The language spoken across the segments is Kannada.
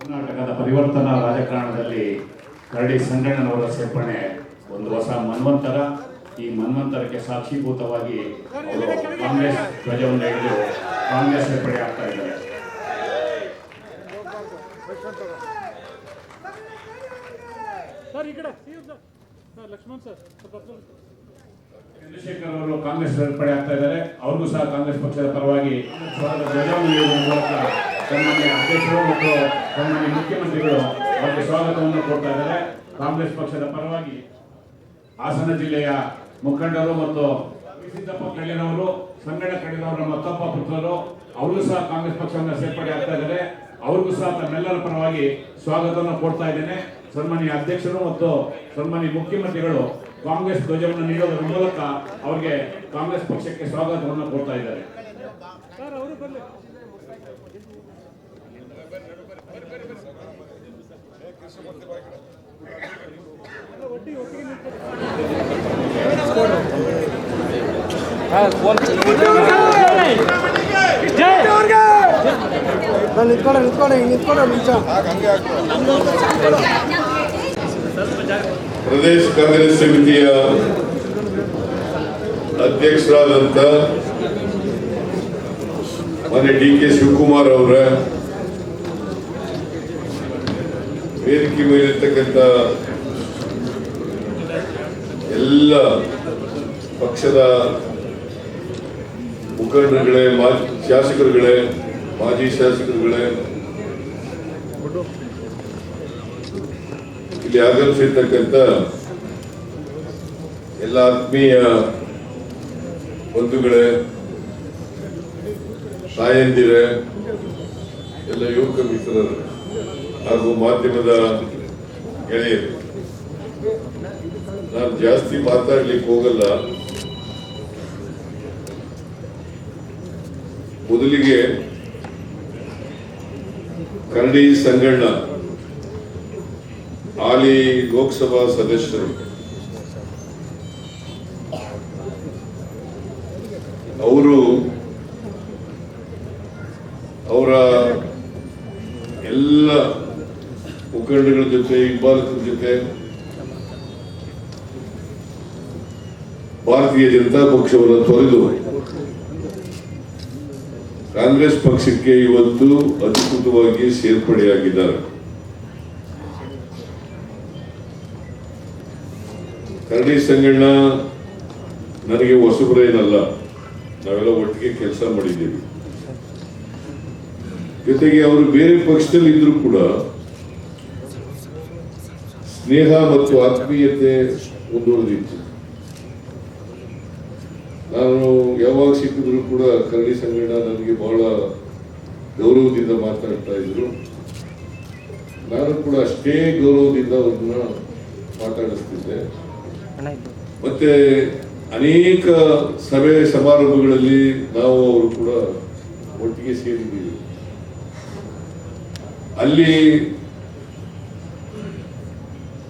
ಕರ್ನಾಟಕದ ಪರಿವರ್ತನಾ ರಾಜಕಾರಣದಲ್ಲಿ ಕರಡಿ ಸಂಗಣ್ಣನವರ ಸೇರ್ಪಣೆ ಒಂದು ಹೊಸ ಮನ್ವಂತರ. ಈ ಮನ್ವಂತರಕ್ಕೆ ಸಾಕ್ಷೀಭೂತವಾಗಿ ಕಾಂಗ್ರೆಸ್ ಧ್ವಜವನ್ನು ಹಿಡಿದು ಕಾಂಗ್ರೆಸ್ ಸೇರ್ಪಡೆ ಆಗ್ತಾ ಇದ್ದಾರೆ ಸರ್ ಈ ಕಡೆ ಸಿ ಸರ್ ಸರ್ ಲಕ್ಷ್ಮಣ್ ಸರ್ ಸ್ವಲ್ಪ ಹತ್ರ ಬನ್ನಿ. ಚಂದ್ರಶೇಖರ್ ಅವರು ಕಾಂಗ್ರೆಸ್ ಸೇರ್ಪಡೆ ಆಗ್ತಾ ಇದ್ದಾರೆ. ಅವ್ರಿಗೂ ಸಹ ಕಾಂಗ್ರೆಸ್ ಪಕ್ಷದ ಪರವಾಗಿ ಮೂಲಕ ಅಧ್ಯಕ್ಷರು ಮತ್ತು ಸನ್ಮಾನ್ಯ ಮುಖ್ಯಮಂತ್ರಿಗಳು ಅವರಿಗೆ ಸ್ವಾಗತವನ್ನು ಕೊಡ್ತಾ ಇದ್ದಾರೆ. ಕಾಂಗ್ರೆಸ್ ಪಕ್ಷದ ಪರವಾಗಿ ಹಾಸನ ಜಿಲ್ಲೆಯ ಮುಖಂಡರು ಮತ್ತು ಸಿದ್ದಪ್ಪ ಕಳ್ಳಿನವರು, ಸಂಗಡ ಕಳ್ಳಿನವರ ಮತ್ತಪ್ಪ ಪುತ್ರರು ಅವರು ಸಹ ಕಾಂಗ್ರೆಸ್ ಪಕ್ಷವನ್ನು ಸೇರ್ಪಡೆ ಆಗ್ತಾ ಇದ್ದಾರೆ. ಅವ್ರಿಗೂ ಸಹ ತಮ್ಮೆಲ್ಲರ ಪರವಾಗಿ ಸ್ವಾಗತವನ್ನು ಕೊಡ್ತಾ ಇದ್ದೇನೆ. ಸನ್ಮಾನ್ಯ ಅಧ್ಯಕ್ಷರು ಮತ್ತು ಸನ್ಮಾನ್ಯ ಮುಖ್ಯಮಂತ್ರಿಗಳು ಕಾಂಗ್ರೆಸ್ ಧ್ವಜವನ್ನು ನೀಡೋದರ ಮೂಲಕ ಅವರಿಗೆ ಕಾಂಗ್ರೆಸ್ ಪಕ್ಷಕ್ಕೆ ಸ್ವಾಗತವನ್ನು ಕೊಡ್ತಾ ಇದ್ದಾರೆ ಸರ್ ಅವರು ಬರಲಿ ಒಟ್ಟಿಗೆ ಒಟ್ಟಿಗೆ ನಿಂತ್ಕೊಳ್ಳಿ. ನಾನು ನಿಂತ್ಕೊಂಡೆ ನಿಂತ್ಕೊಂಡೆ ಹಿಂಗೆ ನಿಂತ್ಕೊಂಡೆ ಪ್ರದೇಶ ಕಾಂಗ್ರೆಸ್ ಸಮಿತಿಯ ಅಧ್ಯಕ್ಷರಾದಂಥ ಮನೆ ಡಿ ಕೆ ಶಿವಕುಮಾರ್ ಅವರ, ವೇದಿಕೆ ಮೇಲಿರ್ತಕ್ಕಂಥ ಎಲ್ಲ ಪಕ್ಷದ ಮುಖಂಡರುಗಳೇ, ಮಾಜಿ ಶಾಸಕರುಗಳೇ ಮಾಜಿ ಶಾಸಕರುಗಳೇ ಇಲ್ಲಿ ಆಗಮಿಸಿರ್ತಕ್ಕಂಥ ಎಲ್ಲ ಆತ್ಮೀಯ ಬಂಧುಗಳೇ, ತಾಯಂದಿರೇ, ಎಲ್ಲ ಯುವಕ ಮಿತ್ರರು ಹಾಗೂ ಮಾಧ್ಯಮದ ಗೆಳೆಯರು. ನಾನು ಜಾಸ್ತಿ ಮಾತಾಡ್ಲಿಕ್ಕೆ ಹೋಗಲ್ಲ. ಮೊದಲಿಗೆ ಕರಡಿ ಸಂಗಣ್ಣ ಹಾಲಿ ಲೋಕಸಭಾ ಸದಸ್ಯರು. ಅವರು ಅವರ ಎಲ್ಲ ಮುಖಂಡಗಳ ಜೊತೆ ಹಿಂಬಾಲಕರ ಜೊತೆ, ಭಾರತೀಯ ಜನತಾ ಪಕ್ಷವನ್ನು ತೊರೆದು ಕಾಂಗ್ರೆಸ್ ಪಕ್ಷಕ್ಕೆ ಇವತ್ತು ಅಧಿಕೃತವಾಗಿ ಸೇರ್ಪಡೆಯಾಗಿದ್ದಾರೆ. ಕರಡಿ ಸಂಗಣ್ಣ ನನಗೆ ಹೊಸಬರೇನಲ್ಲ ನಾವೆಲ್ಲ ಒಟ್ಟಿಗೆ ಕೆಲಸ ಮಾಡಿದ್ದೀವಿ. ಜೊತೆಗೆ ಅವರು ಬೇರೆ ಪಕ್ಷದಲ್ಲಿ ಇದ್ರು ಕೂಡ ಸ್ನೇಹ ಮತ್ತು ಆತ್ಮೀಯತೆ ಮುಂದುವರೆದಿತ್ತು ನಾನು ಯಾವಾಗ ಸಿಕ್ಕಿದ್ರು ಕೂಡ ಕರಡಿ ಸಂಗಣ್ಣ ನನಗೆ ಬಹಳ ಗೌರವದಿಂದ ಮಾತಾಡ್ತಾ ಇದ್ರು. ನಾನು ಕೂಡ ಅಷ್ಟೇ ಗೌರವದಿಂದ ಅವ್ರನ್ನ ಮಾತಾಡಿಸ್ತಿದ್ದೆ. ಮತ್ತೆ ಅನೇಕ ಸಭೆ ಸಮಾರಂಭಗಳಲ್ಲಿ ನಾವು ಅವರು ಕೂಡ ಒಟ್ಟಿಗೆ ಸೇರಿದ್ದೀವಿ. ಅಲ್ಲಿ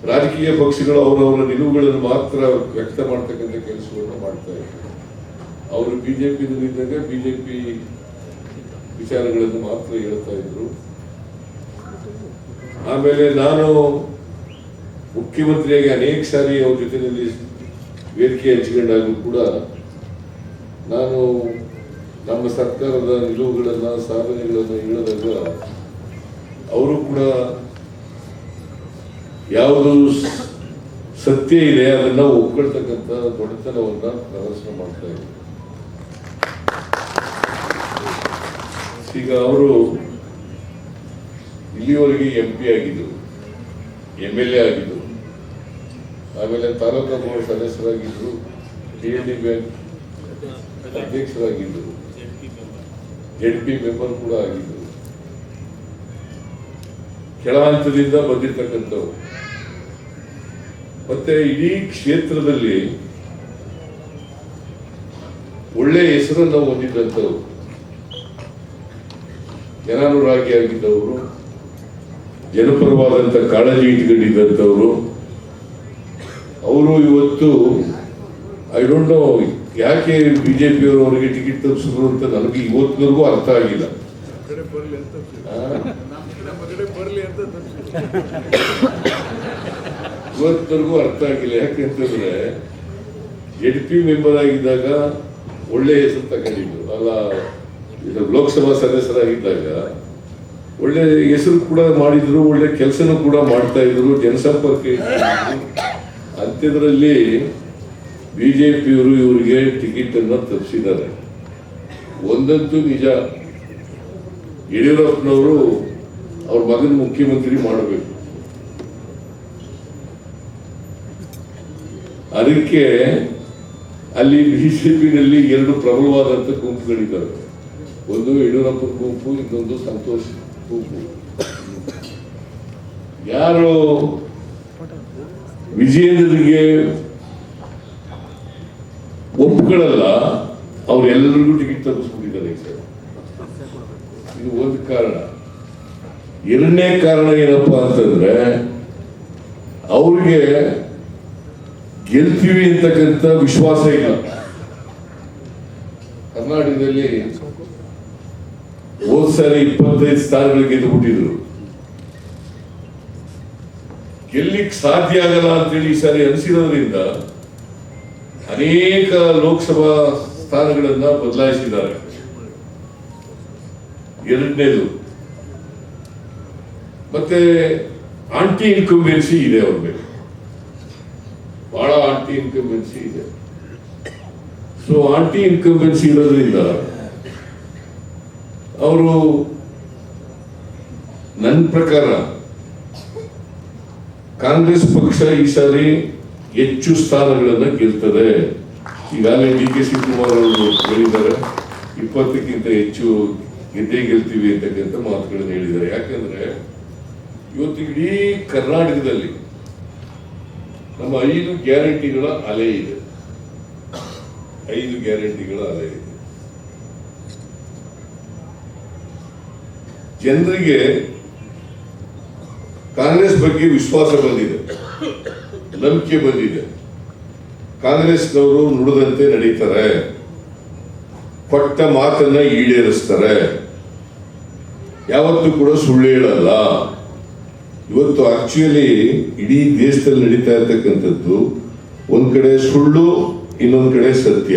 ರಾಜಕೀಯ ಪಕ್ಷಗಳು ಅವರವರ ನಿಲುವುಗಳನ್ನು ಮಾತ್ರ ವ್ಯಕ್ತ ಮಾಡ್ತಕ್ಕಂಥ ಕೆಲಸವನ್ನು ಮಾಡ್ತಾ ಇದ್ದಾರೆ. ಅವರು ಬಿಜೆಪಿನಲ್ಲಿದ್ದಾಗ ಬಿಜೆಪಿ ವಿಚಾರಗಳನ್ನು ಮಾತ್ರ ಹೇಳ್ತಾ ಇದ್ರು. ಆಮೇಲೆ ನಾನು ಮುಖ್ಯಮಂತ್ರಿಯಾಗಿ ಅನೇಕ ಸಾರಿ ಅವ್ರ ಜೊತೆಯಲ್ಲಿ ವೇದಿಕೆ ಹಂಚಿಕೊಂಡಾಗಲೂ ಕೂಡ ನಾನು ನಮ್ಮ ಸರ್ಕಾರದ ನಿಲುವುಗಳನ್ನು, ಸಾಧನೆಗಳನ್ನು ಹೇಳಿದಾಗ ಅವರು ಕೂಡ ಯಾವುದು ಸತ್ಯ ಇದೆ, ಅದನ್ನ ಒಪ್ಕೊಳ್ತಕ್ಕಂಥ ದೊಡ್ಡತನವನ್ನ ಪ್ರದರ್ಶನ ಮಾಡ್ತಾ ಈಗ ಅವರು ಇಲ್ಲಿವರೆಗೆ ಎಂ ಪಿ ಆಗಿದ್ದರು ಎಂ ಎಲ್ ಎ ಆಗಿದ್ದರು. ಆಮೇಲೆ ತಾಲೂಕು ಬೋರ್ಡ್ ಸದಸ್ಯರಾಗಿದ್ದರು ಡಿ ಎಲ್ ಡಿ ಬ್ಯಾಂಕ್ ಅಧ್ಯಕ್ಷರಾಗಿದ್ದರು ಜೆಡ್ ಪಿ ಮೆಂಬರ್ ಕೂಡ ಆಗಿದ್ದರು ಕೆಳ ಹಂತದಿಂದ ಬಂದಿರತಕ್ಕಂಥವ್ರು. ಮತ್ತೆ ಇಡೀ ಕ್ಷೇತ್ರದಲ್ಲಿ ಒಳ್ಳೆ ಹೆಸರನ್ನು ಹೊಂದಿದ್ದಂಥವ್ರು. ಜನಾನುರಾಗಿ ಆಗಿದ್ದವರು, ಜನಪರವಾದಂಥ ಕಾಳಜಿ ಇಟ್ಕೊಂಡಿದ್ದಂಥವ್ರು. ಅವರು ಇವತ್ತು ಐ ಡೋಂಟ್ ನೋ ಯಾಕೆ ಬಿಜೆಪಿಯವರು ಅವರಿಗೆ ಟಿಕೆಟ್ ತಪ್ಪಿಸಿದ್ರು ಅಂತ ನನಗೆ ಇವತ್ತಿನವರೆಗೂ ಅರ್ಥ ಆಗಿಲ್ಲ? ಇವತ್ತಿನವರೆಗೂ ಅರ್ಥ ಆಗಿಲ್ಲ. ಯಾಕೆಂತಂದ್ರೆ ಎಡ್ ಪಿ ಮೆಂಬರ್ ಆಗಿದ್ದಾಗ ಒಳ್ಳೆ ಹೆಸರು ತಗೊಂಡಿದ್ರು. ಅಲ್ಲ ಇದು ಲೋಕಸಭಾ ಸದಸ್ಯರಾಗಿದ್ದಾಗ ಒಳ್ಳೆ ಹೆಸರು ಕೂಡ ಮಾಡಿದ್ರು ಒಳ್ಳೆ ಕೆಲಸನೂ ಕೂಡ ಮಾಡ್ತಾ ಇದ್ರು ಜನಸಂಪರ್ಕ ಇದ್ರು. ಜೆ ಬಿಜೆಪಿಯವರು ಇವರಿಗೆ ಟಿಕೆಟ್ ಅನ್ನು ತಪ್ಪಿಸಿದ್ದಾರೆ ಒಂದಂತೂ ನಿಜ, ಯಡಿಯೂರಪ್ಪನವರು ಅವ್ರ ಮಗನ ಮುಖ್ಯಮಂತ್ರಿ ಮಾಡಬೇಕು. ಅದಕ್ಕೆ ಅಲ್ಲಿ ಬಿಜೆಪಿನಲ್ಲಿ ಎರಡು ಪ್ರಬಲವಾದಂತ ಗುಂಪುಗಳಿದ್ದಾವೆ. ಒಂದು ಯಡಿಯೂರಪ್ಪನ ಗುಂಪು, ಇನ್ನೊಂದು ಸಂತೋಷ್ ಗುಂಪು. ಯಾರು ವಿಜಯೇಂದ್ರನಿಗೆ ಒಪ್ಪುಗಳಲ್ಲ ಅವರೆಲ್ಲರಿಗೂ ಟಿಕೆಟ್ ತಪ್ಪಿಸ್ಬಿಟ್ಟಿದ್ದಾರೆ ಸರ್ ಇದು ಒಂದು ಕಾರಣ. ಎರಡನೇ ಕಾರಣ ಏನಪ್ಪ ಅಂತಂದ್ರೆ, ಅವ್ರಿಗೆ ಗೆಲ್ತೀವಿ ಅಂತಕ್ಕಂಥ ವಿಶ್ವಾಸ ಇಲ್ಲ. ಕರ್ನಾಟಕದಲ್ಲಿ ಹೋದ್ ಸಾರಿ ಇಪ್ಪತ್ತೈದು ಸ್ಥಾನಗಳಿಗೆ ಗೆದ್ದು ಬಿಟ್ಟಿದ್ರು ಗೆಲ್ಲಿಕ್ ಸಾಧ್ಯ ಆಗಲ್ಲ ಅಂತೇಳಿ ಈ ಸಾರಿ ಅನಿಸಿರೋದ್ರಿಂದ ಅನೇಕ ಲೋಕಸಭಾ ಸ್ಥಾನಗಳನ್ನ ಬದಲಾಯಿಸಿದ್ದಾರೆ. ಎರಡನೇದು. ಮತ್ತೆ ಆಂಟಿ ಇನ್ಕಂಬೆನ್ಸಿ ಇದೆ ಅವ್ರ ಮೇಲೆ. ಬಹಳ ಆಂಟಿ ಇನ್ಕಂಬೆನ್ಸಿ ಇದೆ. ಸೊ ಆಂಟಿ ಇನ್ಕಂಬೆನ್ಸಿ ಇರೋದ್ರಿಂದ ಅವರು ನನ್ನ ಪ್ರಕಾರ ಕಾಂಗ್ರೆಸ್ ಪಕ್ಷ ಈ ಸಾರಿ ಹೆಚ್ಚು ಸ್ಥಾನಗಳನ್ನ ಗೆಲ್ತದೆ. ಈಗಾಗಲೇ ಡಿ ಕೆ ಶಿವಕುಮಾರ್ ಅವರು ಹೇಳಿದ್ದಾರೆ, ಇಪ್ಪತ್ತಕ್ಕಿಂತ ಹೆಚ್ಚು ಗೆದ್ದೇ ಗೆಲ್ತೀವಿ ಅಂತಕ್ಕಂಥ ಮಾತುಗಳನ್ನು ಹೇಳಿದ್ದಾರೆ. ಯಾಕಂದ್ರೆ ಇವತ್ತು ಇಡೀ ಕರ್ನಾಟಕದಲ್ಲಿ ನಮ್ಮ ಐದು ಗ್ಯಾರಂಟಿಗಳ ಅಲೆ ಇದೆ. ಐದು ಗ್ಯಾರಂಟಿಗಳ ಅಲೆ ಇದೆ. ಜನರಿಗೆ ಕಾಂಗ್ರೆಸ್ ಬಗ್ಗೆ ವಿಶ್ವಾಸ ಬಂದಿದೆ. ನಂಬಿಕೆ ಬಂದಿದೆ. ಕಾಂಗ್ರೆಸ್ನವರು ನುಡಿದಂತೆ ನಡೀತಾರೆ. ಕೊಟ್ಟ ಮಾತನ್ನ ಈಡೇರಿಸ್ತಾರೆ. ಯಾವತ್ತೂ ಕೂಡ ಸುಳ್ಳು ಹೇಳಲ್ಲ. ಇವತ್ತು ಆಕ್ಚುಲಿ ಇಡೀ ದೇಶದಲ್ಲಿ ನಡೀತಾ ಇರ್ತಕ್ಕಂಥದ್ದು ಒಂದ್ ಕಡೆ ಸುಳ್ಳು, ಇನ್ನೊಂದು ಕಡೆ ಸತ್ಯ.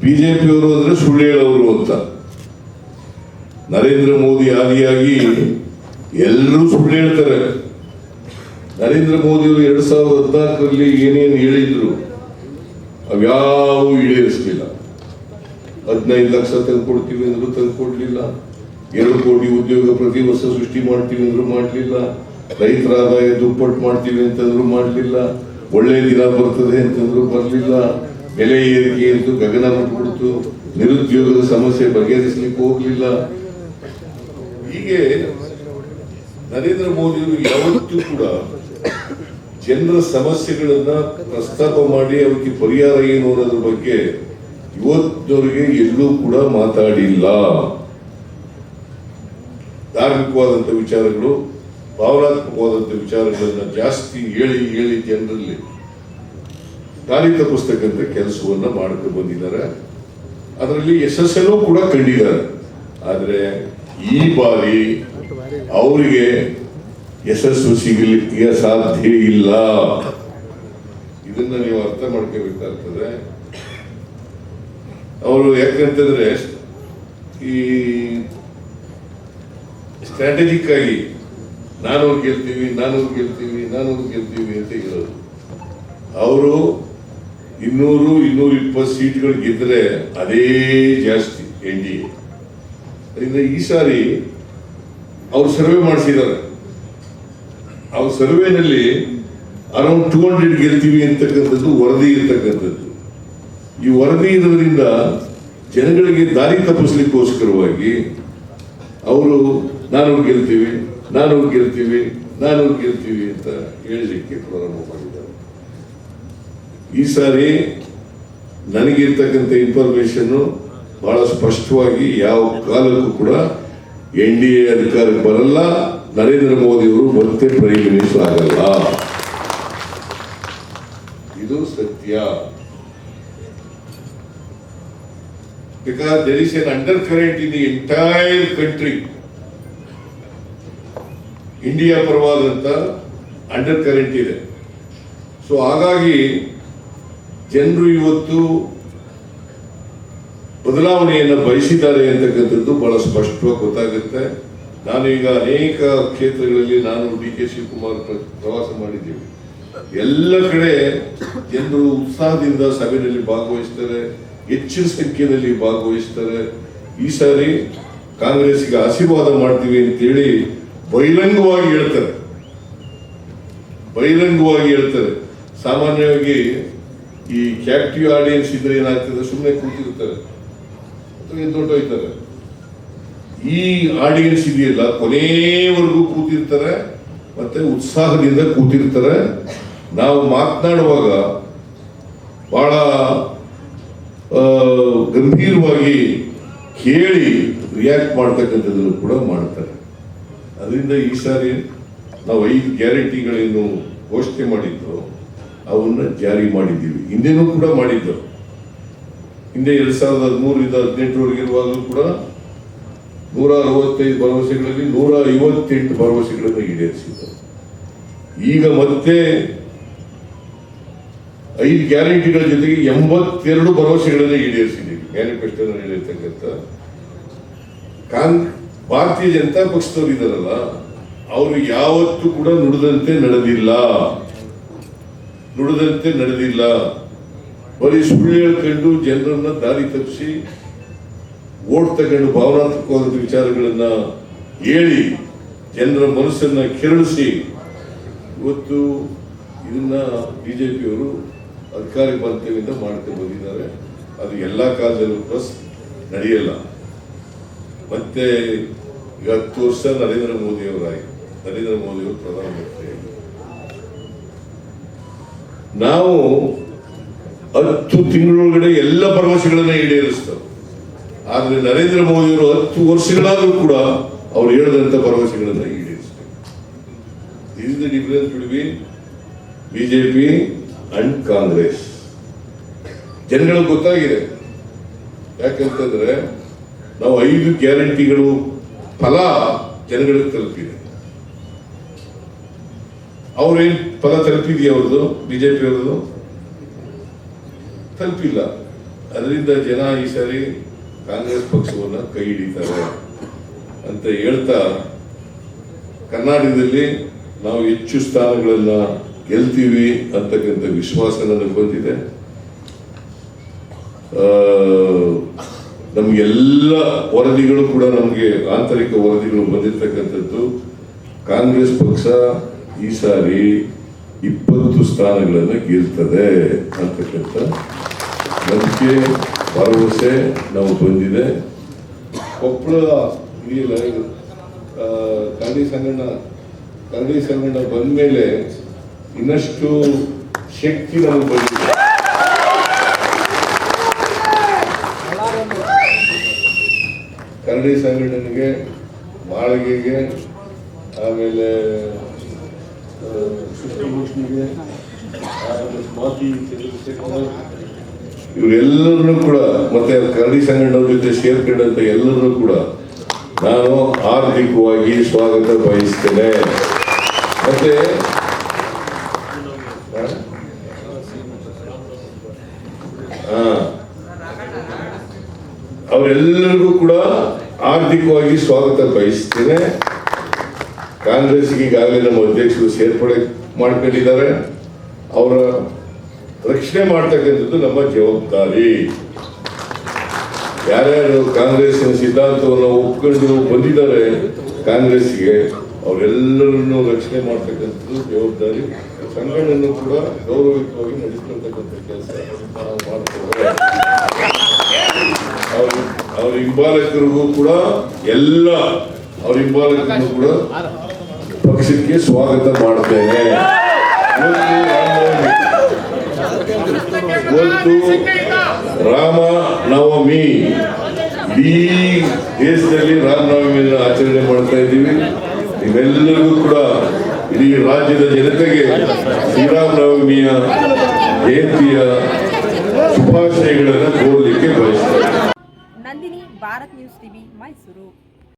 ಬಿಜೆಪಿಯವರು ಅಂದ್ರೆ ಸುಳ್ಳು ಹೇಳೋರು ಅಂತ. ನರೇಂದ್ರ ಮೋದಿ ಆದಿಯಾಗಿ ಎಲ್ಲರೂ ಸುಳ್ಳು ಹೇಳ್ತಾರೆ. ನರೇಂದ್ರ ಮೋದಿ ಅವರು ಎರಡ್ ಸಾವಿರದ ಹದಿನಾಲ್ಕರಲ್ಲಿ ಏನೇನು ಹೇಳಿದ್ರು ಅವ್ಯಾವು ಈಡೇರಿಸಲಿಲ್ಲ. ಹದಿನೈದು ಲಕ್ಷ ತಂದು ಕೊಡ್ತೀವಿ ಅಂದ್ರು ಕೊಡ್ಲಿಲ್ಲ ಎರಡು ಕೋಟಿ ಉದ್ಯೋಗ ಪ್ರತಿ ವರ್ಷ ಸೃಷ್ಟಿ ಮಾಡ್ತೀವಿ ಅಂದ್ರು ಮಾಡಲಿಲ್ಲ. ರೈತರ ಆದಾಯ ದುಪ್ಪಟ್ಟು ಮಾಡ್ತೀವಿ ಅಂತಂದ್ರು ಮಾಡಲಿಲ್ಲ. ಒಳ್ಳೆ ದಿನ ಬರ್ತದೆ ಅಂತಂದ್ರು ಬರಲಿಲ್ಲ. ಬೆಲೆ ಏರಿಕೆ ಅಂತೂ ಗಗನ ಕೊಡ್ತು ನಿರುದ್ಯೋಗದ ಸಮಸ್ಯೆ ಬಗೆಹರಿಸಲಿಕ್ಕೆ ಹೋಗ್ಲಿಲ್ಲ. ಹೀಗೆ ನರೇಂದ್ರ ಮೋದಿಯವರು ಯಾವತ್ತೂ ಕೂಡ ಜನರ ಸಮಸ್ಯೆಗಳನ್ನ ಪ್ರಸ್ತಾಪ ಮಾಡಿ ಅವಕ್ಕೆ ಪರಿಹಾರ ಏನು ಅನ್ನೋದ್ರ ಬಗ್ಗೆ ಇವತ್ತವರಿಗೆ ಎಲ್ಲೂ ಕೂಡ ಮಾತಾಡಿಲ್ಲ. ಧಾರ್ಮಿಕವಾದಂಥ ವಿಚಾರಗಳು ಭಾವನಾತ್ಮಕವಾದಂಥ ವಿಚಾರಗಳನ್ನ ಜಾಸ್ತಿ ಹೇಳಿ ಹೇಳಿ ಜನರಲ್ಲಿ ಧಾರ್ಮಿಕ ಪುಸ್ತಕ ಅಂತ ಕೆಲಸವನ್ನ ಮಾಡ್ಕೊಂಡು ಬಂದಿದ್ದಾರೆ. ಅದರಲ್ಲಿ ಯಶಸ್ಸನ್ನು ಕೂಡ ಕಂಡಿದ್ದಾರೆ. ಆದರೆ ಈ ಬಾರಿ ಅವರಿಗೆ ಯಶಸ್ಸು ಸಿಗಲಿಕ್ಕೆ ಸಾಧ್ಯ ಇಲ್ಲ. ಇದನ್ನ ನೀವು ಅರ್ಥ ಮಾಡ್ಕೋಬೇಕಾಗ್ತದೆ. ಅವರು ಯಾಕಂತಂದ್ರೆ, ಈ ಸ್ಟ್ರಾಟಜಿಕ್ ಆಗಿ ನಾನು ಗೆಲ್ತೀವಿ ನಾನು ಗೆಲ್ತೀವಿ ನಾನು ಗೆಲ್ತೀವಿ ಅಂತ ಹೇಳೋದು. ಅವರು ಇನ್ನೂರು, ಇನ್ನೂರ ಇಪ್ಪತ್ತು ಸೀಟ್ಗಳು ಗೆದ್ರೆ ಅದೇ ಜಾಸ್ತಿ ಎನ್ ಡಿ ಎ. ಈ ಸಾರಿ ಅವ್ರು ಸರ್ವೆ ಮಾಡಿಸಿದ್ದಾರೆ. ಅವ್ರ ಸರ್ವೆನಲ್ಲಿ ಅರೌಂಡ್ ಟೂ ಹಂಡ್ರೆಡ್ ಗೆಲ್ತೀವಿ ಅಂತಕ್ಕಂಥದ್ದು ವರದಿ ಇರ್ತಕ್ಕಂಥದ್ದು. ಈ ವರದಿ ಇರೋದ್ರಿಂದ ಜನಗಳಿಗೆ ದಾರಿ ತಪ್ಪಿಸ್ಲಿಕ್ಕೋಸ್ಕರವಾಗಿ ಅವರು ನಾನು ಗೆಲ್ತೀವಿ ನಾನು ಗೆಲ್ತೀವಿ ನಾನು ಗೆಲ್ತೀವಿ ಅಂತ ಹೇಳಲಿಕ್ಕೆ ಪ್ರಾರಂಭ ಮಾಡಿದ್ದಾರೆ. ಈ ಸಾರಿ ನನಗಿರ್ತಕ್ಕಂಥ ಇನ್ಫಾರ್ಮೇಶನ್ನು ಬಹಳ ಸ್ಪಷ್ಟವಾಗಿ ಯಾವ ಕಾಲಕ್ಕೂ ಕೂಡ ಎನ್ ಡಿ ಎ ಅಧಿಕಾರಕ್ಕೆ ಬರಲ್ಲ ನರೇಂದ್ರ ಮೋದಿ ಅವರು ಮತ್ತೆ ಪ್ರೈಮ್ ಮಿನಿಸ್ಟರ್ ಆಗಲ್ಲ ಇದು ಸತ್ಯ. Because there is an undercurrent in the country. India ಪರವಾದಂತ under current ಇದೆ ಸೊ ಹಾಗಾಗಿ, ಜನರು ಇವತ್ತು ಬದಲಾವಣೆಯನ್ನು ಬಯಸಿದ್ದಾರೆ ಅಂತಕ್ಕಂಥದ್ದು ಬಹಳ ಸ್ಪಷ್ಟವಾಗಿ ಗೊತ್ತಾಗುತ್ತೆ. ನಾನು ಈಗ ಅನೇಕ ಕ್ಷೇತ್ರಗಳಲ್ಲಿ ನಾನು ಡಿ ಕೆ ಶಿವಕುಮಾರ್ ಪ್ರ- ಪ್ರವಾಸ ಮಾಡಿದ್ದೀವಿ. ಎಲ್ಲ ಕಡೆ ಜನರು ಉತ್ಸಾಹದಿಂದ ಸಭೆಯಲ್ಲಿ ಭಾಗವಹಿಸ್ತಾರೆ, ಹೆಚ್ಚಿನ ಸಂಖ್ಯೆಯಲ್ಲಿ ಭಾಗವಹಿಸ್ತಾರೆ. ಈ ಸಾರಿ ಕಾಂಗ್ರೆಸ್ಗೆ ಆಶೀರ್ವಾದ ಮಾಡ್ತೀವಿ ಅಂತೇಳಿ ಬಹಿರಂಗವಾಗಿ ಹೇಳ್ತಾರೆ. ಬಹಿರಂಗವಾಗಿ ಹೇಳ್ತಾರೆ. ಸಾಮಾನ್ಯವಾಗಿ ಈ ಕ್ಯಾಪ್ಟಿವ್ ಆಡಿಯನ್ಸ್ ಇದ್ರೆ ಏನಾಗ್ತದೆ? ಸುಮ್ಮನೆ ಕೂತಿರ್ತಾರೆ ಹೊರ್ಟೋಯ್ತಾರೆ ಈ ಆಡಿಯನ್ಸ್ ಇದೆಯಲ್ಲ ಕೊನೆಯವರೆಗೂ ಕೂತಿರ್ತಾರೆ, ಮತ್ತೆ ಉತ್ಸಾಹದಿಂದ ಕೂತಿರ್ತಾರೆ. ನಾವು ಮಾತನಾಡುವಾಗ ಬಹಳ ಗಂಭೀರವಾಗಿ ಕೇಳಿ ರಿಯಾಕ್ಟ್ ಮಾಡ್ತಕ್ಕಂಥದ್ದನ್ನು ಕೂಡ ಮಾಡ್ತಾರೆ. ಅದರಿಂದ ಈ ಸಾರಿ ನಾವು ಐದು ಗ್ಯಾರಂಟಿಗಳೇನು ಘೋಷಣೆ ಮಾಡಿದ್ರು ಅವನ್ನ ಜಾರಿ ಮಾಡಿದ್ದೀವಿ. ಹಿಂದೆನೂ ಕೂಡ ಮಾಡಿದ್ದು ಹಿಂದೆ ಎರಡ್ ಸಾವಿರದ ಹದಿಮೂರರಿಂದ ಹದಿನೆಂಟರವರೆಗೆ ಇರುವಾಗಲೂ ಕೂಡ ನೂರ ಅರವತ್ತೈದು ಭರವಸೆಗಳಲ್ಲಿ ನೂರ ಐವತ್ತೆಂಟು ಭರವಸೆಗಳನ್ನು ಈಡೇರಿಸಿದ್ದಾರೆ. ಈಗ ಮತ್ತೆ ಐದು ಗ್ಯಾರಂಟಿಗಳ ಜೊತೆಗೆ ಎಂಬತ್ತೆರಡು ಭರವಸೆಗಳನ್ನು ಈಡೇರಿಸಿದ್ದೀವಿ. ಮ್ಯಾನಿಫೆಸ್ಟೋನಲ್ಲಿ ಹೇಳಿರ್ತಕ್ಕಂಥ ಕಾಂಗ್ ಭಾರತೀಯ ಜನತಾ ಪಕ್ಷದವ್ರು ಇದಾರಲ್ಲ ಅವರು ಯಾವತ್ತೂ ಕೂಡ ನುಡಿದಂತೆ ನಡೆದಿಲ್ಲ. ನುಡಿದಂತೆ ನಡೆದಿಲ್ಲ. ಬರೀ ಸುಳ್ಳು ಹೇಳ್ಕೊಂಡು ಜನರನ್ನ ದಾರಿ ತಪ್ಪಿಸಿ ಓಟ್ ತಗೊಂಡು ಭಾವನಾತ್ಮಕವಾದ ವಿಚಾರಗಳನ್ನ ಹೇಳಿ ಜನರ ಮನಸ್ಸನ್ನ ಕೆರಳಿಸಿ ಇವತ್ತು ಇದನ್ನ ಬಿಜೆಪಿಯವರು ಅಧಿಕಾರಿ ಬಂತವಿಂದ ಮಾಡ್ಕೊಂಡು ಬಂದಿದ್ದಾರೆ. ಅದು ಎಲ್ಲ ಕಾಲದಲ್ಲೂ ಪ್ಲಸ್ ನಡೆಯಲ್ಲ. ಮತ್ತೆ ಈಗ ಹತ್ತು ವರ್ಷ ನರೇಂದ್ರ ಮೋದಿ ಅವರಾಯ್ತು ನರೇಂದ್ರ ಮೋದಿ ಅವರು ಪ್ರಧಾನಮಂತ್ರಿ ನಾವು ಹತ್ತು ತಿಂಗಳೊಳಗಡೆ ಎಲ್ಲ ಭರವಸೆಗಳನ್ನ ಈಡೇರಿಸ್ತಾರೆ. ಆದ್ರೆ ನರೇಂದ್ರ ಮೋದಿ ಅವರು ಹತ್ತು ವರ್ಷಗಳಾದ್ರೂ ಕೂಡ ಅವ್ರು ಹೇಳಿದಂತ ಭರವಸೆಗಳನ್ನ ಈಡೇರಿಸ್ತಾರೆ. Difference between BJP and Congress ಜನಗಳಿಗೆ ಗೊತ್ತಾಗಿದೆ. ಯಾಕಂತಂದ್ರೆ ನಾವು ಐದು ಗ್ಯಾರಂಟಿಗಳು ಫಲ ಜನಗಳಿಗೆ ತಲುಪಿದೆ. ಅವ್ರೇನ್ ಫಲ ತಲುಪಿದೆಯಾ ಅವ್ರದ್ದು? ಬಿಜೆಪಿ ಅವ್ರದ್ದು? ತಲುಪಿಲ್ಲ. ಅದರಿಂದ ಜನ ಈ ಸಾರಿ ಕಾಂಗ್ರೆಸ್ ಪಕ್ಷವನ್ನ ಕೈ ಹಿಡಿತಾರೆ ಅಂತ ಹೇಳ್ತಾ ಕರ್ನಾಟಕದಲ್ಲಿ ನಾವು ಹೆಚ್ಚು ಸ್ಥಾನಗಳನ್ನ ಗೆಲ್ತೀವಿ ಅಂತಕ್ಕಂಥ ವಿಶ್ವಾಸ ನನಗೆ ಬಂದಿದೆ. ನಮ್ಗೆಲ್ಲ ವರದಿಗಳು ಕೂಡ ನಮಗೆ ಆಂತರಿಕ ವರದಿಗಳು ಬಂದಿರತಕ್ಕಂಥದ್ದು. ಕಾಂಗ್ರೆಸ್ ಪಕ್ಷ ಈ ಸಾರಿ ಇಪ್ಪತ್ತು ಸ್ಥಾನಗಳನ್ನು ಗೆಲ್ತದೆ ಅಂತಕ್ಕಂಥ ನಂಬಿಕೆ ಭರವಸೆ ನಾವು ಬಂದಿದೆ. ಕೊಪ್ಪಳ ಈ ಕರಡಿ ಸಂಗಣ್ಣ ಕರಡಿ ಸಂಗಣ್ಣ ಬಂದ ಮೇಲೆ ಇನ್ನಷ್ಟು ಶಕ್ತಿ ನಮಗೆ ಬಂದಿದೆ. ಕರಡಿ ಸಂಘಟನೆಗೆ ಮಾಳಿಗೆಗೆ ಆಮೇಲೆ ಆ, ಸುಷ್ಟಿಭೂಷಣಿಗೆ ಆಮೇಲೆ ಸ್ವಾತಿ ಇವರೆಲ್ಲರನ್ನೂ ಕೂಡ, ಮತ್ತೆ ಕರಡಿ ಸಂಘಟನೆ ಜೊತೆ ಸೇರ್ಕೊಂಡಂತ ಎಲ್ಲರನ್ನೂ ಕೂಡ ನಾನು ಆರ್ಥಿಕವಾಗಿ ಸ್ವಾಗತ ಬಯಸ್ತೇನೆ. ಮತ್ತೆ ಅವರೆಲ್ಲರಿಗೂ ಕೂಡ ಆರ್ಥಿಕವಾಗಿ ಸ್ವಾಗತ ಬಯಸ್ತೇನೆ. ಕಾಂಗ್ರೆಸ್ಗೆ ಈಗಾಗಲೇ ನಮ್ಮ ಅಧ್ಯಕ್ಷರು ಸೇರ್ಪಡೆ ಮಾಡ್ಕೊಂಡಿದ್ದಾರೆ. ಅವರ ರಕ್ಷಣೆ ಮಾಡ್ತಕ್ಕಂಥದ್ದು ನಮ್ಮ ಜವಾಬ್ದಾರಿ. ಯಾರ್ಯಾರು ಕಾಂಗ್ರೆಸ್ನ ಸಿದ್ಧಾಂತವನ್ನು ಒಪ್ಕೊಂಡು ಬಂದಿದ್ದಾರೆ ಕಾಂಗ್ರೆಸ್ಗೆ ಅವರೆಲ್ಲರನ್ನು ರಕ್ಷಣೆ ಮಾಡ್ತಕ್ಕಂಥದ್ದು ಜವಾಬ್ದಾರಿ. ಸಂಘಟನೆಯನ್ನು ಕೂಡ ಗೌರವಯುತವಾಗಿ ನಡೆಸ್ತಕ್ಕಂಥ ಕೆಲಸ ಮಾಡ್ತಾರೆ ಅವ್ರ ಹಿಂಬಾಲಕರಿಗೂ ಕೂಡ ಎಲ್ಲ, ಅವ್ರ ಹಿಂಬಾಲಕರಿಗೂ ಕೂಡ ಪಕ್ಷಕ್ಕೆ ಸ್ವಾಗತ ಮಾಡ್ತೇನೆ ಇವತ್ತು ರಾಮ ನವಮಿ. ಇಡೀ ದೇಶದಲ್ಲಿ ರಾಮನವಮಿಯನ್ನು ಆಚರಣೆ ಮಾಡ್ತಾ ಇದ್ದೀವಿ. ನೀವೆಲ್ಲರಿಗೂ ಕೂಡ ಇಡೀ ರಾಜ್ಯದ ಜನತೆಗೆ ಶ್ರೀರಾಮನವಮಿಯ ಜಯಂತಿಯ ಶುಭಾಶಯಗಳನ್ನು ಕೋರಲಿಕ್ಕೆ ಬಯಸ್ತಾರೆ ನಂದಿನಿ, ಭಾರತ್ ನ್ಯೂಸ್ ಟಿವಿ, ಮೈಸೂರು.